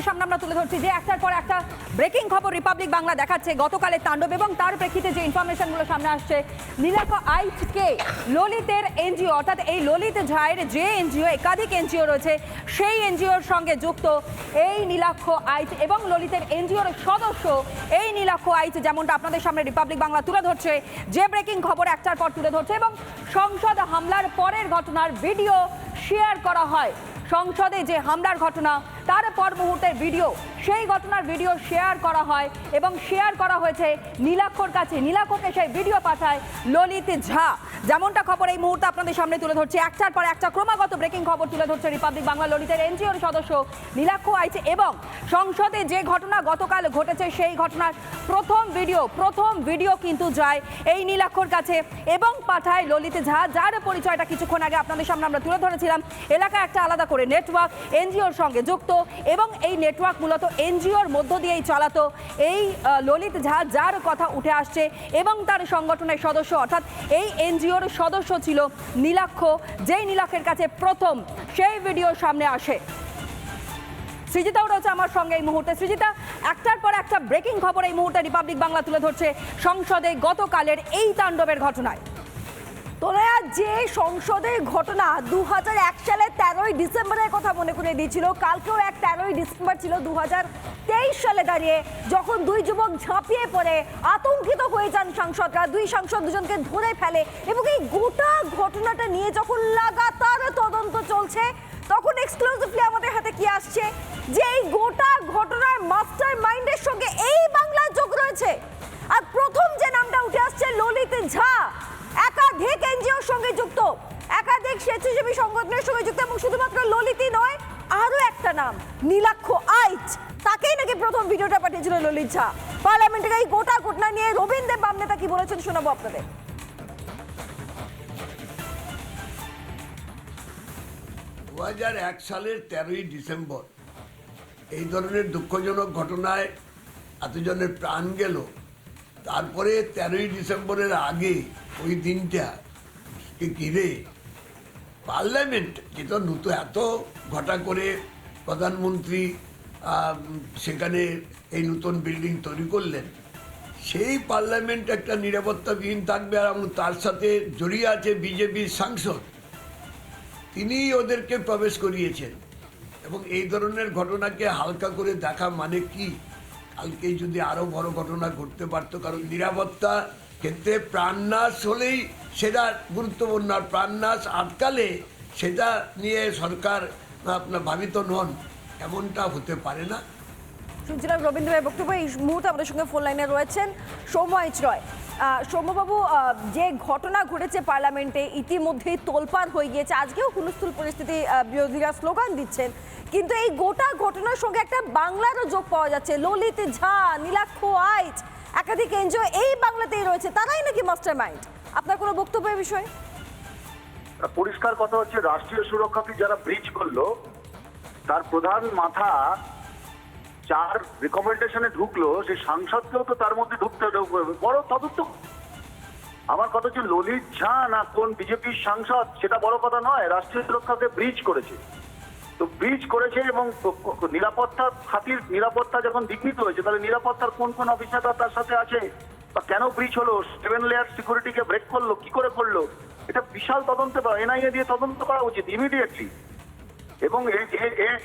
আপনাদের সামনে আমরা তুলে ধরছি যে একটার পর একটা ব্রেকিং খবর রিপাবলিক বাংলা দেখাচ্ছে গতকালের তাণ্ডব এবং তার প্রেক্ষিতে যে ইনফরমেশনগুলো সামনে আসছে নীলাকা আইটকে ললিতের এনজিও, অর্থাৎ এই ললিত ঝায়ের যে এনজিও, একাধিক এনজিও রয়েছে, সেই এনজিওর সঙ্গে যুক্ত এই নীলাক্ষ আইট এবং ললিতের এনজিওর সদস্য এই নীলাক্ষ আইট যেমনটা আপনাদের সামনে রিপাবলিক বাংলা তুলে ধরছে, যে ব্রেকিং খবর একটার পর তুলে ধরছে এবং সংসদ হামলার পরের ঘটনার ভিডিও শেয়ার করা হয়। সংসদে যে হামলার ঘটনা তার পর মুহূর্তের ভিডিও। সেই ঘটনার ভিডিও শেয়ার করা হয় এবং শেয়ার করা হয়েছে নীলাক্ষর কাছে। নীলাক্ষকে সেই ভিডিও পাঠায় ললিত ঝা। যেমনটা খবর এই মুহূর্তে আপনাদের সামনে তুলে ধরছে। একটার পর একটা ক্রমাগত ব্রেকিং খবর তুলে ধরছে রিপাবলিক বাংলা ললিতের এনজিওর সদস্য নীলাক্ষ আইছে এবং সংসদে যে ঘটনা গতকাল ঘটেছে সেই ঘটনার প্রথম ভিডিও প্রথম ভিডিও কিন্তু যায় এই নীলাক্ষর কাছে এবং পাঠায় ললিত ঝা, যার পরিচয়টা কিছুক্ষণ আগে আপনাদের সামনে আমরা তুলে ধরেছিলাম। এলাকা একটা আলাদা করে নেটওয়ার্ক এনজিওর সঙ্গে যুক্ত এবং এই নেটওয়ার্ক মূলত এনজিওর মধ্য দিয়েই চালাতো। এই ললিত ঝা যার কথা উঠে আসছে এবং তার সংগঠনের সদস্য অর্থাৎ এই এনজিওর সদস্য ছিল নীলাক্ষ। যেই নীলাক্ষের কাছে প্রথম, সেই ভিডিও সামনে আসে। সৃজিতাও রয়েছে আমার সঙ্গে এই মুহূর্তে। সৃজিতা, একটার পর একটা ব্রেকিং খবর এই মুহূর্তে রিপাবলিক বাংলা তুলে ধরছে সংসদে গতকালের এই তাণ্ডবের ঘটনায়। তোরা যে সংসদের ঘটনা দু সালে তেরোই ডিসেম্বরের কথা মনে করে দিয়েছিল, কালকেও এক তেরোই ডিসেম্বর ছিল দু সালে দাঁড়িয়ে, যখন দুই যুবক ঝাঁপিয়ে পড়ে, আতঙ্কিত হয়ে যান সাংসদরা। দুই সাংসদ দুজনকে ধরে ফেলে এবং এই গোটা ঘটনাটা নিয়ে যখন লাগাতার তদন্ত চলছে, তখন এক্সক্লুসিভলি আমাদের হাতে কি আসছে? যে এই গোটা ঘটনার মাস্টার মাইন্ডের সঙ্গে এই বাংলার যোগ রয়েছে আর প্রথম যে নামটা উঠে আসছে ললিত ঝা একাধিক এনজিওর সঙ্গে যুক্ত একাধিক স্বেচ্ছাসেবী সংগঠনের সঙ্গে যুক্ত এবং শুধুমাত্র ললিতই নয় আরও একটা নাম, নীলাক্ষ আইচ। তাকেই নাকি প্রথম ভিডিওটা পাঠিয়েছিল ললিত ঝা। পার্লামেন্টের এই গোটা ঘটনা নিয়ে রবীন্দ্র দেব বাম নেতা কি বলেছেন শোনাবো আপনাদের। দু হাজার এক সালের তেরোই ডিসেম্বর, এই ধরনের দুঃখজনক ঘটনায় এতজনের প্রাণ গেল। তারপরে তেরোই ডিসেম্বরের আগে ওই দিনটা ঘিরে পার্লামেন্ট, যেটা নতুন এত ঘটা করে প্রধানমন্ত্রী সেখানে এই নতুন বিল্ডিং তৈরি করলেন, সেই পার্লামেন্ট একটা নিরাপত্তাবিহীন থাকবে আর এবং তার সাথে জড়িয়ে আছে বিজেপির সাংসদ। তিনি ওদেরকে প্রবেশ করিয়েছেন। এবং এই ধরনের ঘটনাকে হালকা করে দেখা মানে কি? কালকে যদি আরও বড় ঘটনা ঘটতে পারতো, কারণ নিরাপত্তা ক্ষেত্রে প্রাণনাশ হলেই সেটা গুরুত্বপূর্ণ আর প্রাণনাশ আটকালে সেটা নিয়ে সরকার আপনার ভাবিত নন। এমনটা হতে পারে না। শুনছিলাম রবীন্দ্র বক্তব্য এই মুহূর্তে আমাদের সঙ্গে ফোন লাইনে রয়েছেন সৌম্য রয় সৌম্যবাবু যে ঘটনা ঘটেছে পার্লামেন্টে ইতিমধ্যেই তোলপাড় হয়ে গিয়েছে। আজকেও হুলস্থুল পরিস্থিতি বিরোধীরা স্লোগান দিচ্ছেন। কিন্তু এই গোটা ঘটনার সঙ্গে একটা বাংলারও যোগ পাওয়া যাচ্ছে। ললিত ঝা, নীলাক্ষ আইচ, একাধিক এনজিও এই বাংলাতেই রয়েছে। তারাই নাকি মাস্টার মাইন্ড আপনার কোনো বক্তব্য এই বিষয়ে? পরিষ্কার কথা হচ্ছে রাষ্ট্রীয় সুরক্ষাকে যারা ব্রিজ করল, তার প্রধান মাথা চার রিকমেন্ডেশনে ঢুকলো, সেই সাংসদকেও তো তার মধ্যে ঢুকতে বড় তদন্ত। আমার কথা হচ্ছে ললিত ঝা না কোন বিজেপির সাংসদ, সেটা বড় কথা নয়, রাষ্ট্রীয় সুরক্ষাকে ব্রিজ করেছে। তো ব্রিজ করেছে এবং নিরাপত্তা খাতির, নিরাপত্তা যখন বিঘ্নিত হয়েছে, তাহলে নিরাপত্তার কোন কোন অফিসাররা তার সাথে আছে? বা কেন ব্রিজ হলো? সেভেন লেয়ার সিকিউরিটিকে ব্রেক করল? কি করে করল? এটা বিশাল তদন্ত বা এনআইএ দিয়ে তদন্ত করা উচিত ইমিডিয়েটলি এবং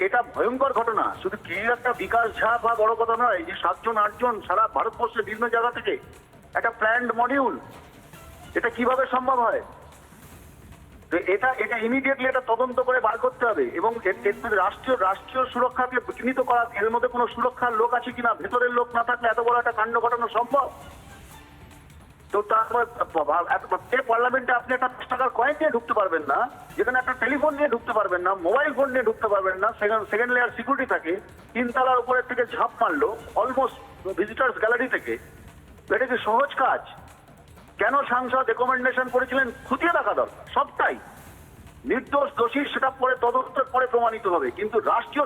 এটা ভয়ঙ্কর ঘটনা। শুধু একটা বিকাশ ঝা বা বড় কথা নয় যে সাতজন, আটজন সারা ভারতবর্ষের বিভিন্ন জায়গা থেকে একটা প্ল্যান্ড মডিউল এটা কীভাবে সম্ভব হয়? এটা এটা ইমিডিয়েটলি এটা তদন্ত করে বার করতে হবে। এবং রাষ্ট্রীয় রাষ্ট্রীয় সুরক্ষাকে বিঘ্নিত করা, এর মধ্যে কোনো সুরক্ষার লোক আছে কিনা, ভেতরের লোক না থাকলে এত বড় একটা কাণ্ড ঘটানো সম্ভব? তো তারপর পার্লামেন্টে আপনি একটা দশ টাকার কয়েন নিয়ে ঢুকতে পারবেন না, যেখানে একটা টেলিফোন নিয়ে ঢুকতে পারবেন না মোবাইল ফোন নিয়ে ঢুকতে পারবেন না সেকেন্ড লেয়ার সিকিউরিটি থাকে, তিনতলার উপরের থেকে ঝাঁপ মারলো অলমোস্ট ভিজিটার্স গ্যালারি থেকে। এটা কি সহজ কাজ? কেন সাংসদ রেকমেন্ডেশন করেছিলেন? খুঁটিয়ে দেখা দরকার, সবটাই। নির্দোষ দোষী সেটা পরে তদন্তের পরে প্রমাণিত হবে, কিন্তু রাষ্ট্রীয়